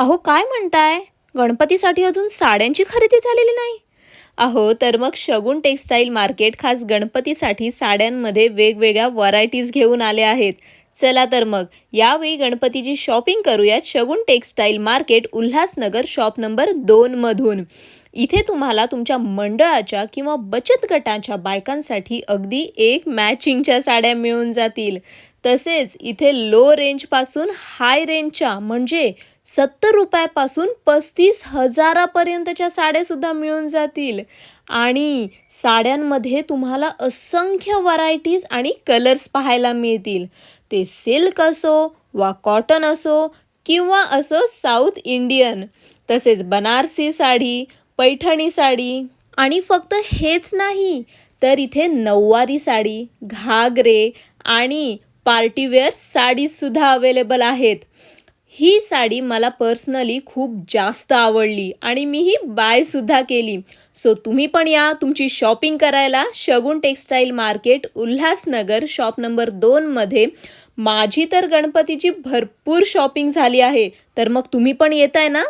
अहो काय म्हणताय? गणपतीसाठी अजून साड्यांची खरेदी झालेली नाही. अहो तर मग शगुन टेक्स्टाईल मार्केट खास गणपतीसाठी साड्यांमध्ये वेगवेगळ्या व्हरायटीज घेऊन आले आहेत. चला तर मग यावेळी गणपतीची शॉपिंग करूयात Shagun textile market Ulhasnagar shop number दोनमधून इथे तुम्हाला तुमच्या मंडळाच्या किंवा बचत गटाच्या बायकांसाठी अगदी एक मॅचिंगच्या साड्या मिळून जातील. तसेच इथे लो रेंजपासून हाय रेंजच्या म्हणजे सत्तर रुपयापासून पस्तीस हजारापर्यंतच्या साड्यासुद्धा मिळून जातील. आणि साड्यांमध्ये तुम्हाला असंख्य व्हरायटीज आणि कलर्स पाहायला मिळतील. ते सिल्क असो वा कॉटन असो किंवा असो साऊथ इंडियन तसेच बनारसी साडी पैठणी साडी. आणि फक्त हेच नाही तर इथे नऊवारी साडी घागरे आणि पार्टीवेअर साडीसुद्धा अवेलेबल आहेत. ही साडी मला पर्सनली खूप जास्त आवडली आणि मी ही बायसुद्धा केली. सो तुम्ही पण या तुमची शॉपिंग करायला Shagun textile market Ulhasnagar shop number दोनमध्ये माझी तर गणपतीची भरपूर शॉपिंग झाली आहे. तर मग तुम्ही पण येत आहे ना?